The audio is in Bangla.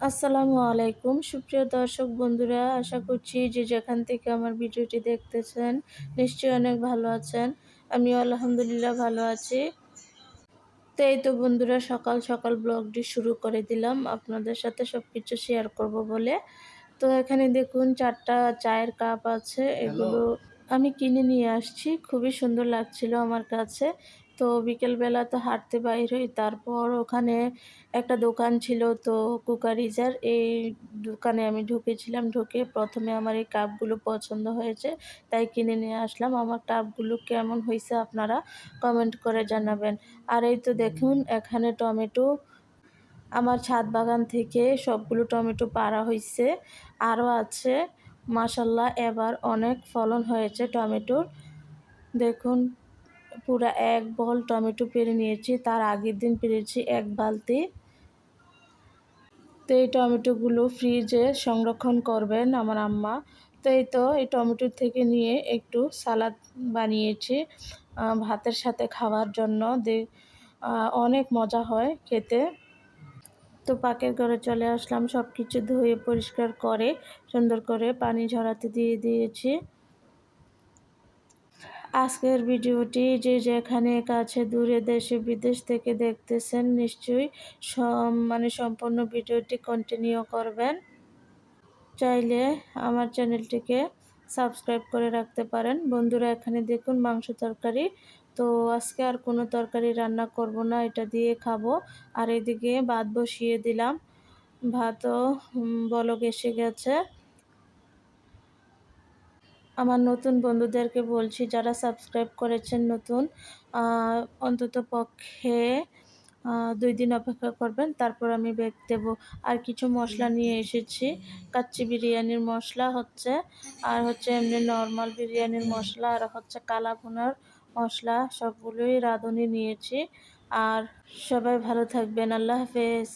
আসসালামু আলাইকুম। সুপ্রিয় দর্শক বন্ধুরা আশা করছি যে যেখান থেকে আমার ভিডিওটি দেখতেছেন নিশ্চয়ই অনেক ভালো আছেন। আমি আলহামদুলিল্লাহ ভালো আছি। তো এই তো বন্ধুরা সকাল সকাল ব্লগটি শুরু করে দিলাম। আপনাদের সাথে সব কিছু শেয়ার করব বলে। তো এখানে দেখুন চারটা চায়ের কাপ আছে। এগুলো আমি কিনে নিয়ে আসছি। খুবই সুন্দর লাগছিল আমার কাছে। তো বিকেলবেলা তো হাঁটতে বাইর হই তারপর ওখানে একটা দোকান ছিল তো কুকারিজার। এই দোকানে আমি ঢুকেছিলাম, ঢুকে প্রথমে আমার এই কাপগুলো পছন্দ হয়েছে, তাই কিনে নিয়ে আসলাম। আমার কাপগুলো কেমন হয়েছে আপনারা কমেন্ট করে জানাবেন। আর এই তো দেখুন, এখানে টমেটো, আমার ছাদ বাগান থেকে সবগুলো টমেটো পাড়া হয়েছে আরও আছে মাসাল্লাহ এবার অনেক ফলন হয়েছে টমেটোর। দেখুন পুরো এক বল টমেটো পেরে নিয়েছি, তার আগের দিন পেরেছি এক বালতি। তো এই টমেটোগুলো ফ্রিজে সংরক্ষণ করবেন আমার আম্মা। তো এই তো, এই টমেটো থেকে নিয়ে একটু সালাদ বানিয়েছি ভাতের সাথে খাওয়ার জন্য। অনেক মজা হয় খেতে। তো পাকের ঘরে চলে আসলাম সব কিছু ধুয়ে পরিষ্কার করে সুন্দর করে পানি ঝরাতে দিয়ে দিয়েছি। আজকের ভিডিওটি যে যেখানে কাছে দূরে দেশে বিদেশ থেকে দেখতেছেন, নিশ্চয়ই মানে সম্পূর্ণ ভিডিওটি কন্টিনিউ করবেন। চাইলে আমার চ্যানেলটিকে সাবস্ক্রাইব করে রাখতে পারেন। বন্ধুরা, এখানে দেখুন মাংস তরকারি। তো আজকে আর কোনো তরকারি রান্না করব না, এটা দিয়ে খাব। আর এদিকে ভাত বসিয়ে দিলাম। ভাতও বলক এসে গেছে। আমার নতুন বন্ধুদেরকে বলছি, যারা সাবস্ক্রাইব করেছেন নতুন অন্তত পক্ষে দুই দিন অপেক্ষা করবেন, তারপর আমি বেগ দেব। আর কিছু মশলা নিয়ে এসেছি। কাচ্চি বিরিয়ানির মশলা হচ্ছে, আর হচ্ছে এমনি নর্মাল বিরিয়ানির মশলা, আর হচ্ছে কালাভুনার মশলা, সবগুলোই রাঁধুনি নিয়েছি। আর সবাই ভালো থাকবেন। আল্লাহ হাফেজ।